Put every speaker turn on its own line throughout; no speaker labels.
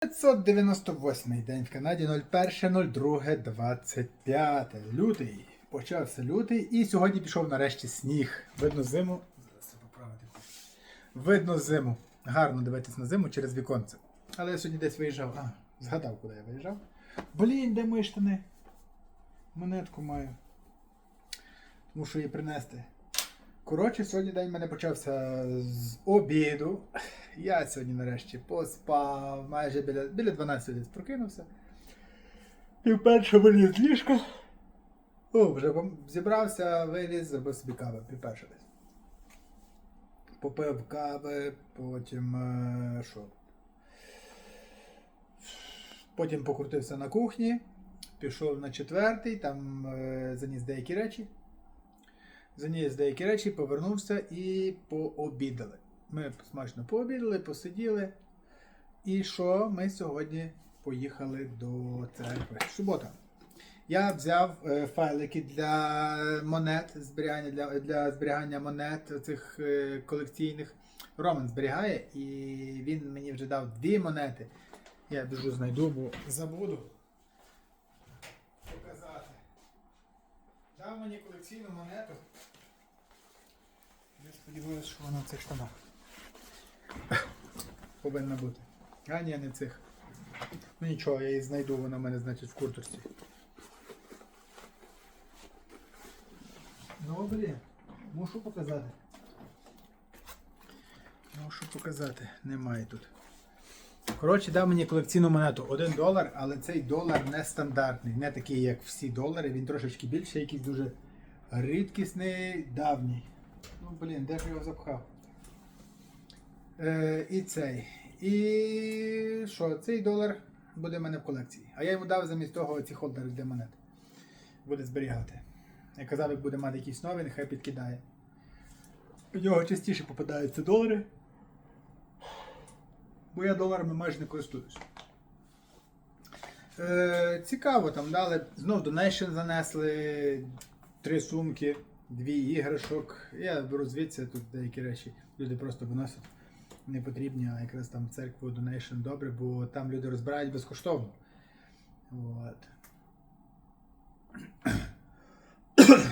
598 день в Канаді 01.02.25. Лютий. Почався лютий і сьогодні пішов нарешті сніг. Видно зиму. Зараз поправити. Видно зиму. Гарно дивитись на зиму через віконце. Але я сьогодні десь виїжджав. А, згадав, куди я виїжджав. Блін, де мої штани? Монетку маю. Мушу її принести. Коротше, сьогодні день в мене почався з обіду. Я сьогодні нарешті поспав, майже біля, біля 12 десь прокинувся. І вперше виліз з ліжка. О, вже зібрався, виліз, зробив собі кави, півперше. Попив кави, потім е, що? Потім покрутився на кухні, пішов на четвертий, там е, заніс деякі речі. Заніс деякі речі, повернувся і пообідали. Ми смачно пообідали, посиділи. І що? Ми сьогодні поїхали до церкви. Субота. Я взяв е, файлики для монет, зберігання, для, для зберігання монет цих е, колекційних. Роман зберігає, і він мені вже дав дві монети. Я біжу знайду, бо забуду показати. Дав мені колекційну монету. Я сподіваюся, що вона в цих штанах. Повинна бути. А ні, не цих. Ну нічого, я її знайду, вона в мене, значить, в курточці. Ну, мушу показати. Мушу показати. Немає тут. Коротше, дав мені колекційну монету 1 долар, але цей долар не стандартний, не такий, як всі долари, він трошечки більший, якийсь дуже рідкісний, давній. Ну, блін, де ж його запхав? Е, і цей. І що, цей долар буде в мене в колекції. А я йому дав замість того ці холдери для монет. Буде зберігати. Я казав, як буде мати якісь нові, нехай підкидає. У нього частіше попадаються долари. Бо я доларами майже не користуюсь. Е, цікаво, там дали. Знов донейшн занесли три сумки, дві іграшок. Я беру звідси тут деякі речі. Люди просто виносять не потрібні, а якраз там церкву донейшн добре, бо там люди розбирають безкоштовно. От.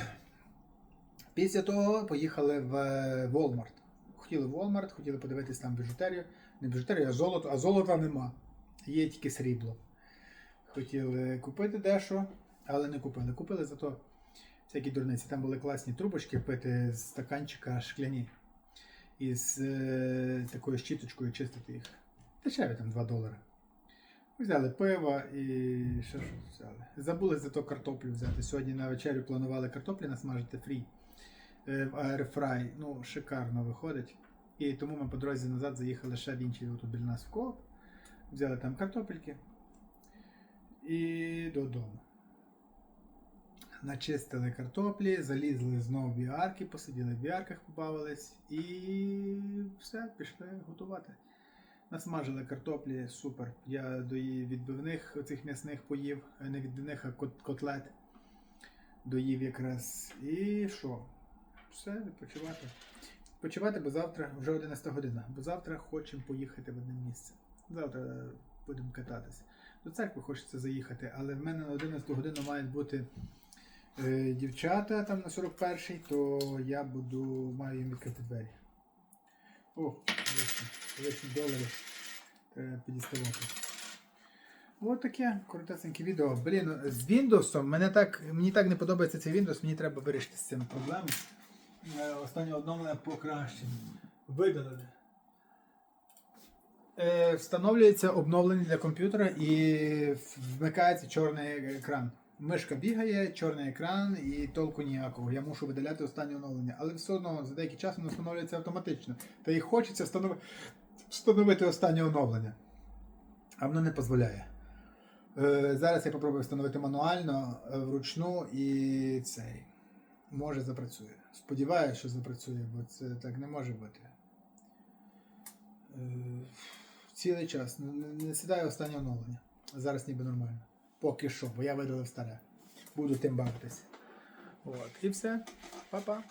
Після того поїхали в Walmart. Хотіли в Walmart, хотіли подивитись там біжутерію. Не біжутерію, а золото, а золота нема. Є тільки срібло. Хотіли купити дещо, але не купили. Купили зато всякі дурниці. Там були класні трубочки пити з стаканчика шкляні. І з е, такою щіточкою чистити їх. Дешеві там 2 долари. Взяли пиво і ще щось взяли. Забули зато картоплю взяти. Сьогодні на вечерю планували картоплі насмажити фрі е, в аерфрай. Ну, шикарно виходить. І тому ми по дорозі назад заїхали ще в інший тут біля нас в Коop. Взяли там картопельки і додому. Начистили картоплі, залізли знову в біарки, посиділи в біарках, побавились і все, пішли готувати. Насмажили картоплі, супер. Я до відбивних оцих м'ясних поїв, е, не відбивних, а котлет. Доїв якраз. І що? Все, відпочивати. Відпочивати, бо завтра вже 11 година, бо завтра хочемо поїхати в одне місце. Завтра будемо кататись. До церкви хочеться заїхати, але в мене на 11 годину мають бути е, дівчата там на 41-й, то я буду маю їм відкрити двері. О, лишні, долари треба підіставати. Ось таке коротесеньке відео. Блін, з Windows мене так, мені так не подобається цей Windows, мені треба вирішити з цим проблеми. Е, Останнє оновлення покращення. Видалили. Е, встановлюється обновлення для комп'ютера і вмикається чорний екран. Мишка бігає, чорний екран і толку ніякого. Я мушу видаляти останнє оновлення. Але все одно за деякий час воно встановлюється автоматично. Та і хочеться встанов... встановити останнє оновлення. А воно не дозволяє. Е, зараз я попробую встановити мануально, е, вручну і цей. Може запрацює. Сподіваюся, що запрацює, бо це так не може бути. Е, Цілий час. Не сідає останнє оновлення. Зараз ніби нормально. Поки що, бо я видалив старе. Буду тим бавитись. От. І все. Па-па.